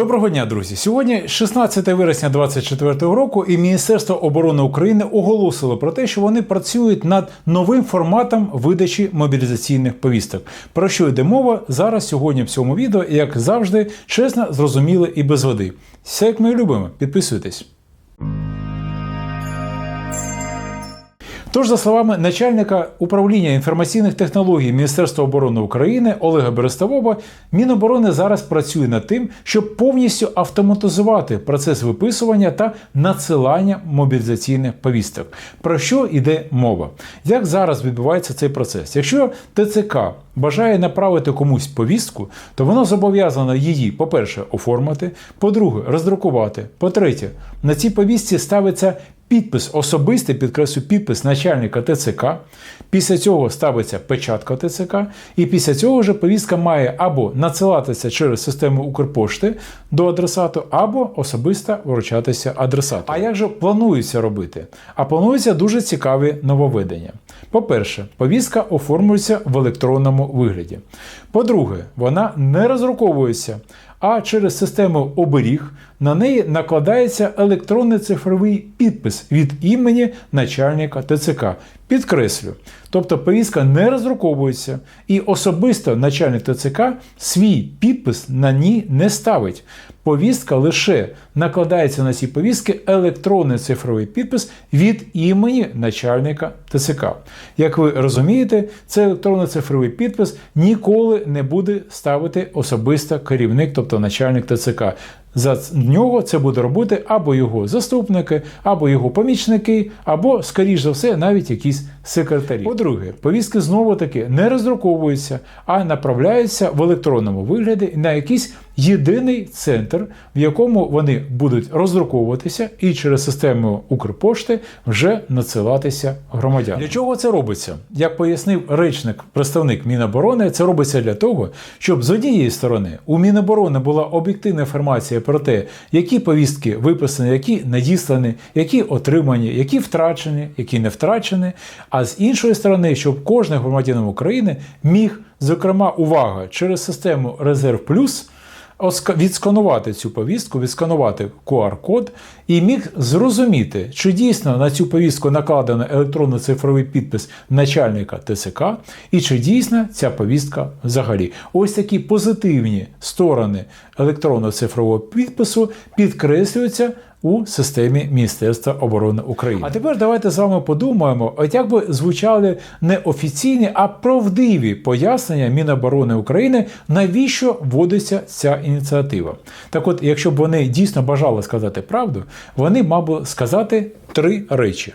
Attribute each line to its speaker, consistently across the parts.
Speaker 1: Доброго дня, друзі! Сьогодні 16 вересня 2024 року, і Міністерство оборони України оголосило про те, що вони працюють над новим форматом видачі мобілізаційних повісток. Про що йде мова зараз сьогодні в цьому відео, і, як завжди, чесно, зрозуміло і без води. Все як ми любимо. Підписуйтесь. Тож, за словами начальника управління інформаційних технологій Міністерства оборони України Олега Берестового, Міноборони зараз працює над тим, щоб повністю автоматизувати процес виписування та надсилання мобілізаційних повісток. Про що йде мова? Як зараз відбувається цей процес? Якщо ТЦК бажає направити комусь повістку, то воно зобов'язано її, по-перше, оформити, по-друге, роздрукувати. По-третє, на цій повістці ставиться підпис особистий, підкреслю підпис начальника ТЦК. Після цього ставиться печатка ТЦК, і після цього вже повістка має або надсилатися через систему Укрпошти до адресату, або особисто вручатися адресату. А як же планується робити? А планується дуже цікаві нововведення. По-перше, повістка оформлюється в електронному вигляді. По-друге, вона не розруковується, а через систему оберіг на неї накладається електронний цифровий підпис від імені начальника ТЦК. Підкреслю, тобто повістка не розруковується, і особисто начальник ТЦК свій підпис на ній не ставить. Повістка лише накладається на ці повістки електронний цифровий підпис від імені начальника ТЦК. Як ви розумієте, цей електронний цифровий підпис ніколи не буде ставити особисто керівник, тобто начальник ТЦК. За нього це буде робити або його заступники, або його помічники, або, скоріш за все, навіть якісь секретарі. По-друге, повістки знову таки не роздруковуються, а направляються в електронному вигляді на якийсь єдиний центр, в якому вони будуть роздруковуватися і через систему Укрпошти вже надсилатися громадянам. Для чого це робиться? Як пояснив речник, представник Міноборони, це робиться для того, щоб з однієї сторони у Міноборони була об'єктивна інформація про те, які повістки виписані, які надіслані, які отримані, які втрачені, які не втрачені. А з іншої сторони, щоб кожен громадянин України міг, зокрема, увага через систему Резерв Плюс відсканувати цю повістку, відсканувати QR-код і міг зрозуміти, чи дійсно на цю повістку накладено електронно-цифровий підпис начальника ТСК, і чи дійсно ця повістка взагалі. Ось такі позитивні сторони електронно-цифрового підпису підкреслюються у системі Міністерства оборони України. А тепер давайте з вами подумаємо, от як би звучали не офіційні, а правдиві пояснення Міноборони України, навіщо вводиться ця ініціатива. Так от, якщо б вони дійсно бажали сказати правду, вони мабуть сказати три речі.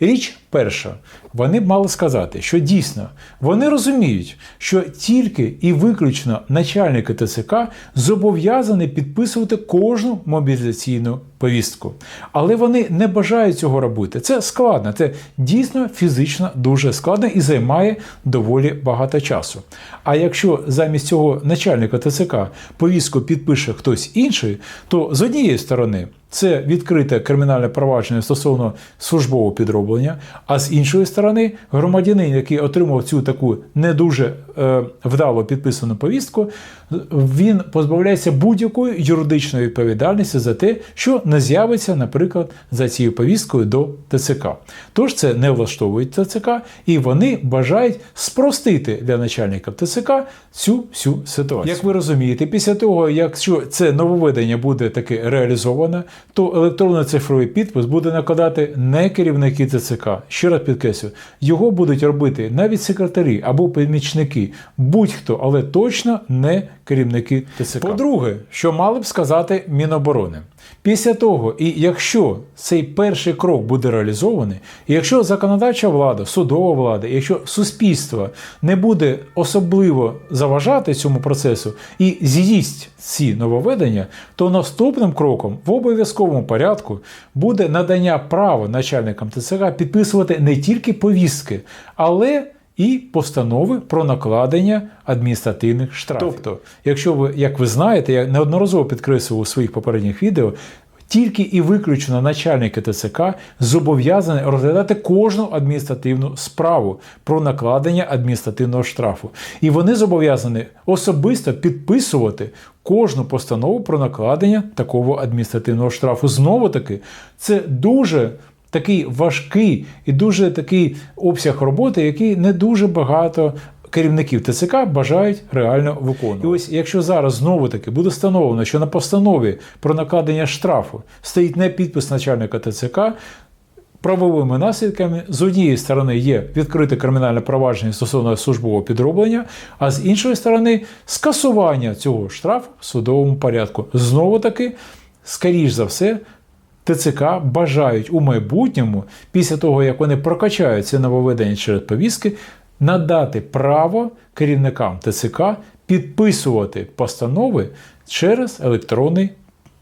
Speaker 1: Річ перша, вони б мали сказати, що дійсно вони розуміють, що тільки і виключно начальники ТЦК зобов'язані підписувати кожну мобілізаційну повістку. Але вони не бажають цього робити. Це складно, це дійсно фізично дуже складно і займає доволі багато часу. А якщо замість цього начальника ТЦК повістку підпише хтось інший, то з однієї сторони. Це відкрите кримінальне провадження стосовно службового підроблення. А з іншої сторони, громадянин, який отримав цю таку не дуже е, вдало підписану повістку, він позбавляється будь-якої юридичної відповідальності за те, що не з'явиться, наприклад, за цією повісткою до ТЦК. Тож це не влаштовує ТЦК, і вони бажають спростити для начальника ТЦК цю всю ситуацію. Як ви розумієте, після того, якщо це нововведення буде таки реалізоване, то електронний цифровий підпис буде накладати не керівники ТЦК. Ще раз підкреслю, його будуть робити навіть секретарі або помічники, будь-хто, але точно не керівники По-друге, що мали б сказати Міноборони. Після того, і якщо цей перший крок буде реалізований, і якщо законодавча влада, судова влада, якщо суспільство не буде особливо заважати цьому процесу і з'їсть ці нововведення, то наступним кроком в обов'язковому порядку буде надання права начальникам ТЦК підписувати не тільки повістки, але і постанови про накладення адміністративних штрафів. Тобто, якщо ви, як ви знаєте, я неодноразово підкреслював у своїх попередніх відео, тільки і виключно начальники ТЦК зобов'язані розглядати кожну адміністративну справу про накладення адміністративного штрафу. І вони зобов'язані особисто підписувати кожну постанову про накладення такого адміністративного штрафу. Знову таки, це дуже такий важкий і дуже такий обсяг роботи, який не дуже багато. Керівників ТЦК бажають реально виконувати. І ось якщо зараз знову таки буде встановлено, що на постанові про накладення штрафу стоїть не підпис начальника ТЦК, правовими наслідками з однієї сторони є відкрите кримінальне провадження стосовно службового підроблення, а з іншої сторони скасування цього штрафу в судовому порядку. Знову таки, скоріш за все, ТЦК бажають у майбутньому, після того як вони прокачають ці нововведення через повістки, надати право керівникам ТЦК підписувати постанови через електронний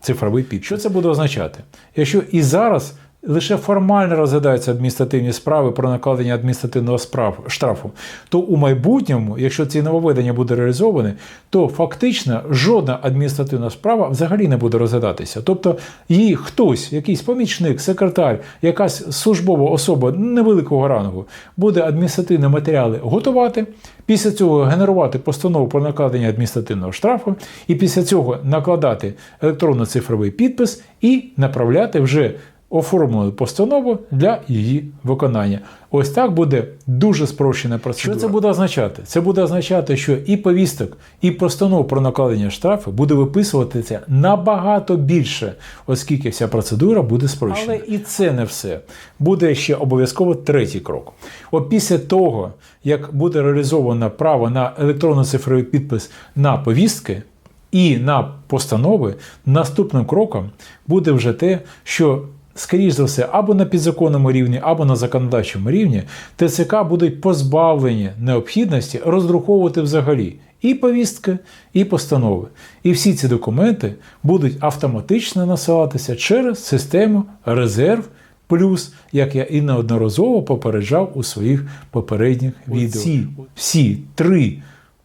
Speaker 1: цифровий підпис. Що це буде означати? Якщо і зараз лише формально розглядаються адміністративні справи про накладення адміністративного справ, штрафу, то у майбутньому, якщо ці нововведення буде реалізоване, то фактично жодна адміністративна справа взагалі не буде розглядатися. Тобто її хтось, якийсь помічник, секретар, якась службова особа невеликого рангу, буде адміністративні матеріали готувати. Після цього генерувати постанову про накладення адміністративного штрафу, і після цього накладати електронно-цифровий підпис і направляти вже оформлену постанову для її виконання. Ось так буде дуже спрощена процедура. Що це буде означати? Це буде означати, що і повісток, і постанов про накладення штрафу буде виписуватися набагато більше, оскільки вся процедура буде спрощена. Але і це не все. Буде ще обов'язково третій крок. От після того, як буде реалізовано право на електронно-цифровий підпис на повістки. І на постанови наступним кроком буде вже те, що скоріш за все, або на підзаконному рівні, або на законодавчому рівні ТЦК будуть позбавлені необхідності роздруковувати взагалі і повістки, і постанови. І всі ці документи будуть автоматично насилатися через систему резерв. Плюс, як я і неодноразово попереджав у своїх попередніх відео. Ці всі три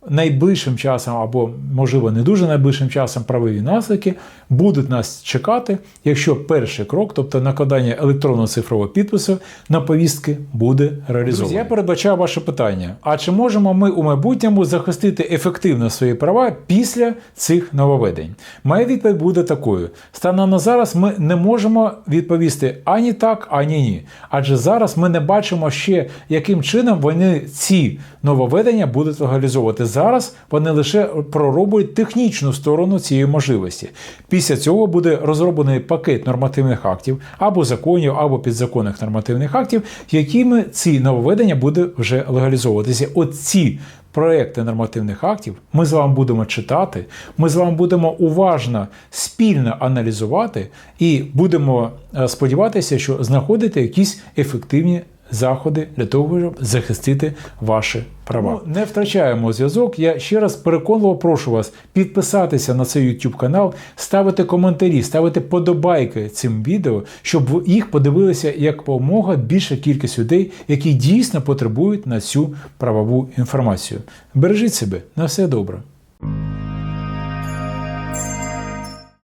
Speaker 1: найближчим часом, або, можливо, не дуже найближчим часом правові наслідки будуть нас чекати, якщо перший крок, тобто накладання електронного цифрового підпису на повістки, буде реалізований. Я передбачаю ваше питання: а чи можемо ми у майбутньому захистити ефективно свої права після цих нововведень? Моя відповідь буде такою: станом на зараз ми не можемо відповісти ані так, ані ні. Адже зараз ми не бачимо ще, яким чином вони ці нововведення будуть легалізовувати. Зараз вони лише проробують технічну сторону цієї можливості. Після цього буде розроблений пакет нормативних актів або законів, або підзаконних нормативних актів, якими ці нововведення буде вже легалізовуватися. От ці проекти нормативних актів ми з вами будемо читати, ми з вами будемо уважно спільно аналізувати і будемо е, сподіватися, що знаходити якісь ефективні заходи для того, щоб захистити ваші права. Ну, не втрачаємо зв'язок. Я ще раз переконливо прошу вас підписатися на цей YouTube канал, ставити коментарі, ставити подобайки цим відео, щоб їх подивилися як помога більша кількість людей, які дійсно потребують на цю правову інформацію. Бережіть себе на все добре.